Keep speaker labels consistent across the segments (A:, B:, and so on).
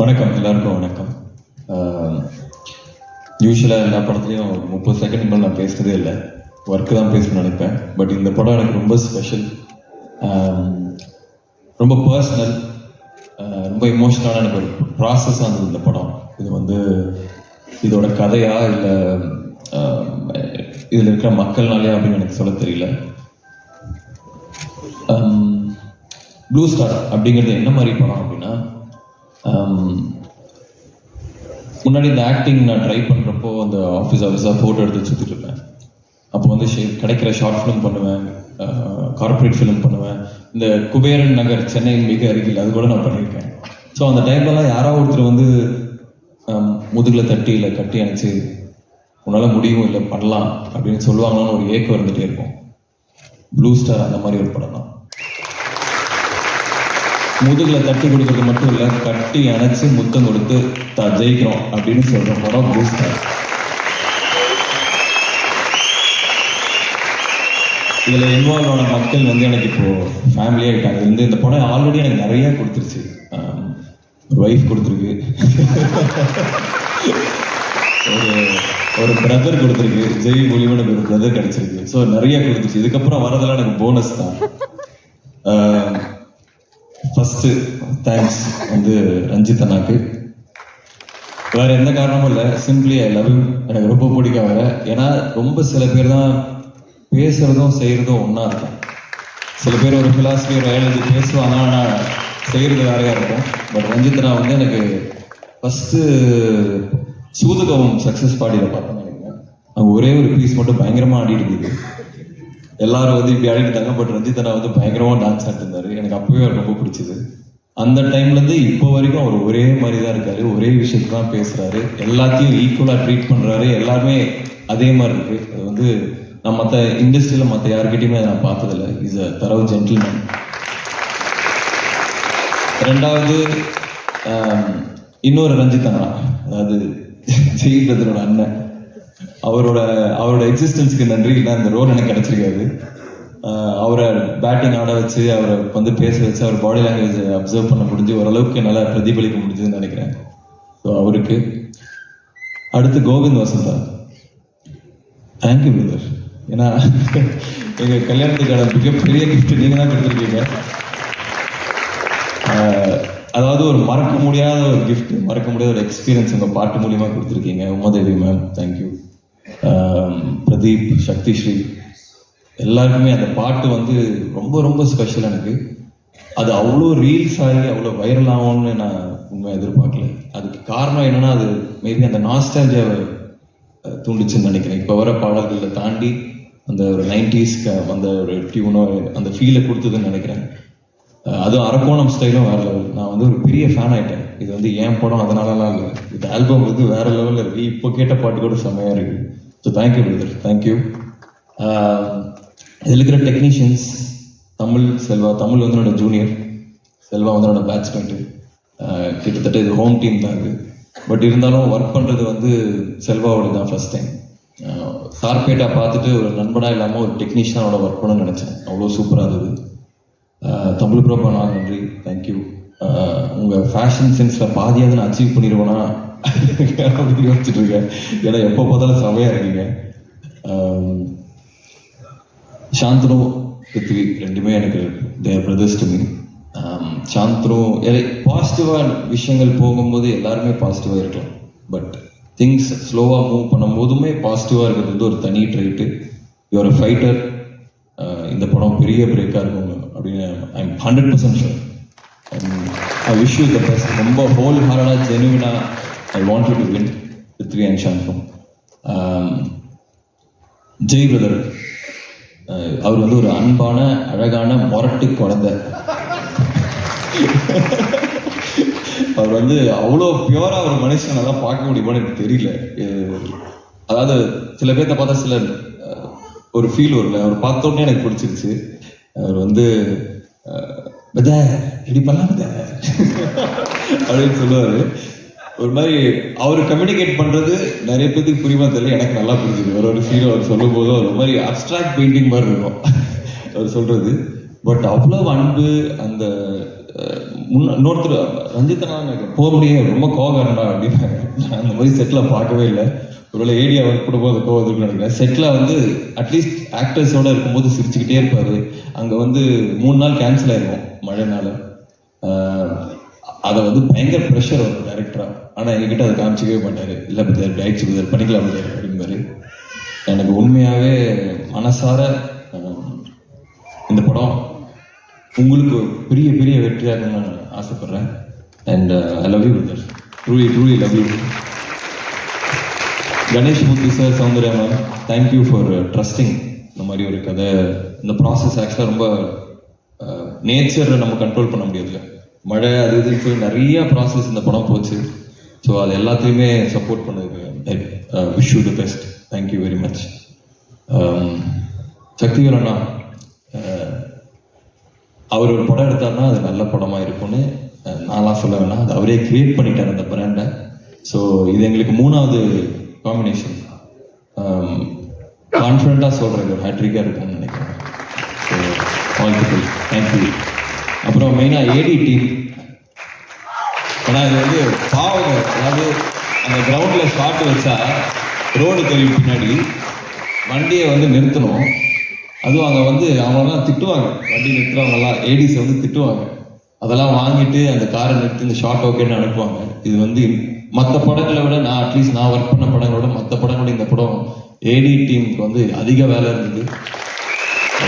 A: வணக்கம் எல்லாருக்கும் வணக்கம். யூஸ்வலாக எல்லா படத்துலையும் முப்பது செகண்ட் மேலே நான் பேசுனதே இல்லை. ஒர்க்கு தான் பேசணும்னு நினைப்பேன். பட் இந்த படம் எனக்கு ரொம்ப ஸ்பெஷல் ரொம்ப பர்சனல் ரொம்ப இமோஷனலான எனக்கு ஒரு ப்ராசஸ் இருந்தது இந்த படம். இது வந்து இதோட கதையா இல்லை இதில் இருக்கிற மக்கள்னாலே அப்படின்னு எனக்கு சொல்ல தெரியல. ப்ளூ ஸ்டார் அப்படிங்கிறது என்ன மாதிரி படம் அப்படின்னா Um, முன்னாடி இந்த ஆக்டிங் நான் ட்ரை பண்ணுறப்போ அந்த ஆஃபீஸ் ஆஃபீஸாக ஃபோட்டோ எடுத்து சுற்றிட்டு இருப்பேன். அப்போ வந்து ஷே- கிடைக்கிற ஷார்ட் ஃபிலிம் பண்ணுவேன் கார்ப்பரேட் ஃபிலிம் பண்ணுவேன். இந்த குபேரன் நகர் சென்னை மிக அருகில் அது கூட நான் பண்ணியிருக்கேன். ஸோ அந்த டைம்லலாம் யாரோ ஒருத்தர் வந்து முதுகில் தட்டி இல்லை கட்டி அணைச்சு உன்னால் முடியும் இல்லை பண்ணலாம் அப்படின்னு சொல்லுவாங்களான்னு ஒரு ஏக்கம் இருந்துகிட்டே இருக்கும். ப்ளூ ஸ்டார் அந்த மாதிரி ஒரு படம் தான். முதுகில் தட்டி கொடுக்கறது மட்டும் இல்லை கட்டி அணைச்சி முத்தம் கொடுத்து த ஜெயிக்கிறோம் அப்படின்னு சொல்கிற படம் பூஸ்டர் இதில் இன்வால்வ் ஆன மக்கள் வந்து எனக்கு இப்போது ஃபேமிலியாக இருக்காங்க. வந்து இந்த படம் ஆல்ரெடி எனக்கு நிறைய கொடுத்துருச்சு. ஒரு ஒய்ஃப் கொடுத்துருக்கு. ஒரு ஒரு பிரதர் கொடுத்துருக்கு. ஜெய் ஒளிவனுக்கு ஒரு பிரதர் கிடைச்சிருக்கு. ஸோ நிறைய கொடுத்துருச்சு. இதுக்கப்புறம் வரதெல்லாம் எனக்கு போனஸ் தான். ஃபஸ்ட்டு தேங்க்ஸ் வந்து ரஞ்சித் அண்ணாக்கு. வேற எந்த காரணமும் இல்லை. சிம்பிளி ஐ லவ் எனக்கு ரொம்ப பிடிக்கும் வேற ஏன்னா ரொம்ப சில பேர் தான் பேசுறதும் செய்யறதும் ஒன்றா இருக்கும். சில பேர் ஒரு ஃபிலாசபி ஒரு ஐடியாலஜி பேசுவாங்க ஆனால் செய்யறது வேறையா இருக்கும். பட் ரஞ்சித் அண்ணா வந்து எனக்கு ஃபஸ்ட்டு சூதுகவும் சக்ஸஸ் பாடியில் பார்த்தேன் நினைக்கிறேன் அங்க ஒரே ஒரு பீஸ் மட்டும் பயங்கரமாக ஆடிட்டு இருக்குது எல்லாரும் வந்து இப்படி ஆடிட்டாங்க பட் ரஞ்சித் அண்ணா வந்து பயங்கரமாக டான்ஸ் ஆடிட்டு எனக்கு அப்பவே அவர் ரொம்ப பிடிச்சது. அந்த டைம்லேருந்து இப்போ வரைக்கும் அவர் ஒரே மாதிரி தான் இருக்காரு. ஒரே விஷயத்தை தான் பேசுகிறாரு எல்லாத்தையும் ஈக்குவலாக ட்ரீட் பண்ணுறாரு எல்லாருமே அதே மாதிரி இருக்கு. அது வந்து நான் மற்ற இண்டஸ்ட்ரியில் மற்ற யாருக்கிட்டையுமே நான் பார்த்ததில்ல. இஸ் அ தரவு ஜென்டில்மேன் ரெண்டாவது இன்னொரு ரஞ்சித் அண்ணா அதாவது ஜெய் அண்ணன். அவரோட அவரோட எக்ஸிஸ்டன்ஸ்க்கு நன்றி இல்லை அந்த ரோல் எனக்கு கிடைச்சிருக்காது. அவரை பேட்டிங் ஆட வச்சு அவரை வந்து பேச வச்சு அவர் பாடி லாங்குவேஜ் அப்சர்வ் பண்ண முடிஞ்சு ஓரளவுக்கு நல்லா பிரதிபலிக்க முடிஞ்சதுன்னு நினைக்கிறேன். ஸோ அவருக்கு. அடுத்து கோவிந்த் வசந்தா. தேங்க்யூ பிரதர் ஏன்னா எங்கள் கல்யாணத்துக்கான மிகப்பெரிய கிஃப்ட் நீங்கள் தான் கொடுத்துருக்கீங்க. அதாவது ஒரு மறக்க முடியாத ஒரு கிஃப்ட் மறக்க முடியாத ஒரு எக்ஸ்பீரியன்ஸ் உங்கள் பாட்டு மூலியமாக கொடுத்துருக்கீங்க. Umadevi ma'am thank you Pradeep Shakthi Sri எல்லாருக்குமே அந்த பாட்டு வந்து ரொம்ப ரொம்ப ஸ்பெஷல் எனக்கு. அது அவ்வளோ ரீல்ஸ் ஆகி அவ்வளோ வைரல் ஆகும்னு நான் உண்மை எதிர்பார்க்கல. அதுக்கு காரணம் என்னன்னா அது மேபி அந்த நாஸ்டாலஜியாவை தூண்டுச்சுன்னு நினைக்கிறேன். இப்போ வர பாடல்களை தாண்டி அந்த ஒரு நைன்டிஸ்க்கு அந்த ஒரு டியூனோ அந்த ஃபீலை கொடுத்ததுன்னு நினைக்கிறேன். அதுவும் அரக்கோணம் ஸ்டைலும் வேற லெவல் நான் வந்து ஒரு பெரிய ஃபேன் ஆயிட்டேன். இது வந்து ஏன் படம் அதனாலலாம் இல்லை. இந்த ஆல்பம் வந்து வேற லெவலில் இருக்கு. இப்போ கேட்ட பாட்டு கூட செம்மையாக இருக்குது ஸோ தேங்க்யூ பிரதர் தேங்க்யூ இதில் இருக்கிற டெக்னீஷியன்ஸ் தமிழ் செல்வா தமிழ் வந்து என்னோட ஜூனியர் செல்வா வந்து என்னோட பேட்ச்மேட்டு கிட்டத்தட்ட இது ஹோம் டீம் தான் இது. பட் இருந்தாலும் ஒர்க் பண்ணுறது வந்து செல்வாவோட தான் ஃபர்ஸ்ட் டைம் சார்பேட்டா பார்த்துட்டு ஒரு நண்பனாக இல்லாமல் ஒரு டெக்னீஷியனோட ஒர்க் பண்ண நினச்சேன். அவ்வளோ சூப்பராக இருந்தது. தமிழ் ப்ரோபா நான் நன்றி. தேங்க்யூ உங்கள் ஃபேஷன் சென்ஸில் பாதியாவது நான் அச்சீவ் பண்ணிடுவேன்னா அப்படின்னு யோசிச்சுட்டு இருக்கேன். ஏன்னா எப்போ பார்த்தாலும் செமையாக இருக்கீங்க. ஆம், சாந்தனு பிருத்வி ரெண்டுமே எனக்கு their brothers to me Shanthanu பாசிட்டிவாக விஷயங்கள் போகும்போது எல்லாருமே பாசிட்டிவாக இருக்கலாம். பட் திங்ஸ் ஸ்லோவாக மூவ் பண்ணும்போதுமே பாசிட்டிவாக இருக்கிறது வந்து ஒரு தனி ட்ரைட்டு யுவர் ஃபைட்டர் இந்த படம் பெரிய பிரேக்காக இருக்கும் அப்படின்னு I am hundred percent sure I wish you the best ரொம்ப ஹோல் ஹார்டாக ஜெனுவினாக I want you to win three and Shanthanu Jai brother அவர் வந்து ஒரு அன்பான அழகான மொரட்டு குழந்தை. அவர் வந்து அவ்வளோ பியூரா ஒரு மனுஷன் அதான் பார்க்க முடியுமான்னு எனக்கு தெரியல. அதாவது சில பேர்த்த பார்த்தா சில ஒரு ஃபீல் வரல அவர் பார்த்த எனக்கு பிடிச்சிருச்சு. அவர் வந்து இப்படி பண்ணலாம் அப்படின்னு சொல்லுவார். ஒரு மாதிரி அவர் கம்யூனிகேட் பண்றது நிறைய பேருக்கு புரியுமா தெரியல. எனக்கு நல்லா புரிஞ்சுது. ஒரு ஒரு ஃபீல் அவர் சொல்லும் போது ஒரு மாதிரி அப்டிராக்ட் பெயிண்டிங் மாதிரி இருக்கும். அவர் சொல்றது. பட் அவ்வளோ அன்பு அந்த முன்ன இன்னொருத்தர் ரஞ்சித்தனா எனக்கு போக முடியாது. ரொம்ப கோகரண்டா அப்படின்னு. நான் அந்த மாதிரி செட்டில் பார்க்கவே இல்லை. ஒருவேளை ஏடியா ஒர்க் பண்ணும்போது போது இருக்குன்னு நினைக்கிறேன். செட்டில் வந்து அட்லீஸ்ட் ஆக்டர்ஸோட இருக்கும்போது சிரிச்சுக்கிட்டே இருப்பாரு. அங்கே வந்து மூணு நாள் கேன்சல் ஆயிருக்கும் மழைனால. அதை வந்து பயங்கர ப்ரெஷர் வரும் டேரக்டராக ஆனால் எங்ககிட்ட அதை காமிச்சிக்கவே மாட்டார். இல்லை பத்தார் ஆயிடுச்சு பத்தார் பண்ணிக்கலாம் பத்தார் அப்படிம்பாரு. எனக்கு உண்மையாகவே மனசார இந்த படம் உங்களுக்கு பெரிய பெரிய வெற்றியாக நான் ஆசைப்பட்றேன். And I love you brother truly truly love you Ganesh Murthy sir Soundarya ma'am thank you for trusting இந்த மாதிரி ஒரு கதை இந்த ப்ராசஸ் ஆக்சுவலாக ரொம்ப uh, நேச்சரை நம்ம கண்ட்ரோல் பண்ண மழை அது இதுக்கு சொல்லி நிறைய ப்ராசஸ் இந்த படம் போச்சு. ஸோ அது எல்லாத்தையுமே சப்போர்ட் பண்ணுங்க wish you the best thank you very much Sakthivel அண்ணா அவர் ஒரு படம் எடுத்தாருன்னா அது நல்ல படமாக இருக்கும்னு uh, நான்லாம் சொல்ல வேணாம். அது அவரே கிரியேட் பண்ணிட்டார் அந்த பிராண்டை ஸோ இது எங்களுக்கு மூணாவது காம்பினேஷன் கான்ஃபிடண்ட்டாக சொல்கிறேன் ஒரு ஹேட்ரிக்காக இருக்கும்னு நினைக்கிறேன். ஸோ வாழ்த்துக்கள் தேங்க்யூ அப்புறம் மெயினாக ஏடி டீம் ஏன்னா இது வந்து பாவங்க அதாவது அந்த கிரவுண்டில் ஷாட் வச்சா ரோடு தெரியும் பின்னாடி. வண்டியை வந்து நிறுத்தணும். அதுவும் அங்கே வந்து அவங்களாம் திட்டுவாங்க. வண்டி நிறுத்துறவங்கலாம் ஏடிஸை வந்து திட்டுவாங்க. அதெல்லாம் வாங்கிட்டு அந்த காரை நிறுத்தி இந்த ஷார்ட் ஓகேன்னு அனுப்புவாங்க. இது வந்து மற்ற படங்களை விட நான் அட்லீஸ்ட் நான் ஒர்க் பண்ண படங்களோட மற்ற படங்களோட இந்த படம் ஏடி டீமுக்கு வந்து அதிக வேலை இருந்தது.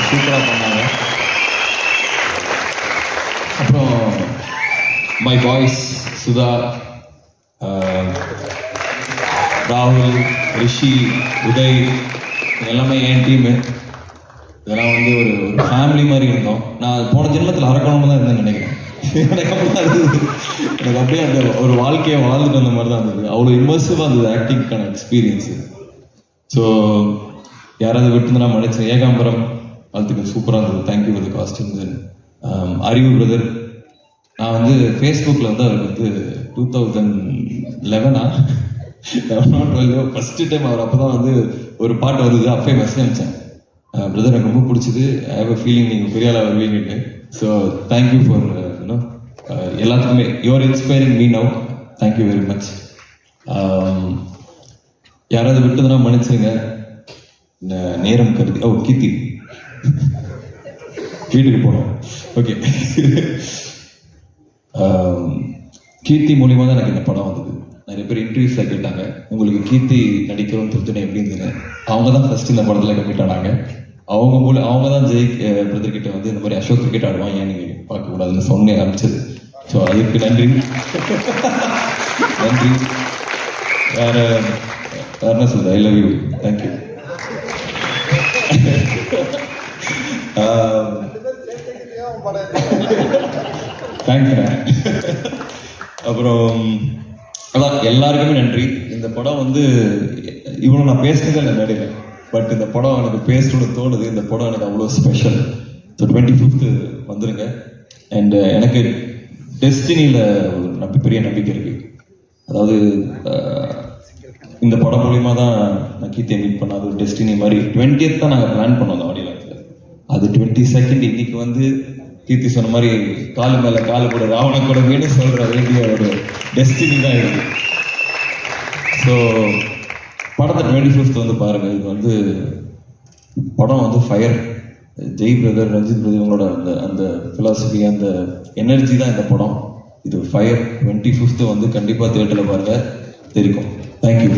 A: சூப்பராக பண்ணாங்க. அப்புறம் மை பாய்ஸ் சுதா ராகுல் ரிஷி உதய் எல்லாமே என் டீமு இதெல்லாம் வந்து ஒரு ஒரு ஃபேமிலி மாதிரி இருந்தோம். நான் போன ஜென்மத்தில் அரக்கணமாக தான் இருந்தேன்னு நினைக்கிறேன். எனக்கு அப்படி தான் இருந்தது. எனக்கு அப்படியே அந்த ஒரு வாழ்க்கையை வாழ்ந்துட்டு வந்த மாதிரி தான் இருந்தது. அவ்வளோ இம்மர்சிவாக இருந்தது ஆக்டிங்க்கான எக்ஸ்பீரியன்ஸு ஸோ யாராவது விட்டுருந்தா மன்னிச்சு ஏகாம்பரம் வாழ்த்துக்கள். சூப்பராக இருந்தது. Thank you for the costumes Arivu brother நான் வந்து ஃபேஸ்புக்கில் வந்து அவர் வந்து டூ தௌசண்ட் லெவனா லெவனோ டுவெல்வோ ஃபஸ்ட்டு டைம் அவர் அப்போ தான் வந்து ஒரு பாட்டு வருது அப்பயே மெசேஜ் அனுப்பிச்சேன் பிரதர் எனக்கு ரொம்ப பிடிச்சிது. ஐ ஹவ் அ ஃபீலிங் நீங்கள் பெரிய ஆளாக வருவீங்கன்னு. So thank you for you know எல்லாத்துக்குமே. Your inspiring me now thank you very much யாராவது விட்டதுன்னா மன்னிச்சுங்க நேரம் கருதி ஓ கீர்த்தி. வீட்டுக்கு போனோம் ஓகே um, கீர்த்தி மூலியமாக தான் எனக்கு இந்த படம் வந்தது. நிறைய பேர் இன்டர்வியூஸ்ல கேட்டாங்க உங்களுக்கு கீர்த்தி நடிக்கிறோம் திருத்தனை எப்படி இருந்ததுன்னு அவங்க தான் ஃபர்ஸ்ட் இந்த படத்தில் கமிட் ஆனாங்க. அவங்க மூலம் அவங்க தான் ஜெய் பிரதர் கிட்ட வந்து இந்த மாதிரி அசோக் கிரிக்கெட் ஆடுவான் ஏன் நீங்கள் பார்க்கக்கூடாதுன்னு சொன்னே சொன்னேன் ஆரம்பிச்சது. ஸோ அதுக்கு நன்றி. நன்றி. வேற வேற என்ன சொல்றது? I love you thank you தேங்க்ஸ்ண்ணே அப்புறம் அதான் எல்லாருக்குமே நன்றி. இந்த படம் வந்து இவ்வளோ நான் பேசினதே இல்லை மேடையில் பட் இந்த படம் எனக்கு பேசணும்னு தோணுது. இந்த படம் எனக்கு அவ்வளோ ஸ்பெஷல் ஸோ டுவெண்ட்டி ஃபிஃப்த்து வந்துருங்க அண்ட் uh, எனக்கு டெஸ்டினியில் ஒரு பெரிய நம்பிக்கை இருக்கு. அதாவது uh, இந்த படம் மூலியமாக தான் நான் கீர்த்தியை மீட் பண்ண அது ஒரு டெஸ்டினி மாதிரி. டுவெண்ட்டியத் தான் நாங்கள் பிளான் பண்ணோம் அந்த ஆடியோ அது டுவெண்ட்டி செகண்ட் இன்னைக்கு வந்து கீர்த்தி சொன்ன மாதிரி காலு மேல காலு கூட ராவண கூட வீடு சொல்ற வேண்டிய ஒரு டெஸ்டினி தான் இருக்கு ஸோ படத்தை டுவெண்ட்டி ஃபிஃப்த் வந்து பாருங்க. இது வந்து படம் வந்து fire Jai brother Ranjith brother இவங்களோட அந்த அந்த ஃபிலாசபி அந்த எனர்ஜி தான் இந்த படம். இது ஃபயர் டுவெண்ட்டி ஃபிஃப்த்து வந்து கண்டிப்பாக தேட்டரில் பாருங்க. தெரியும் தேங்க்யூ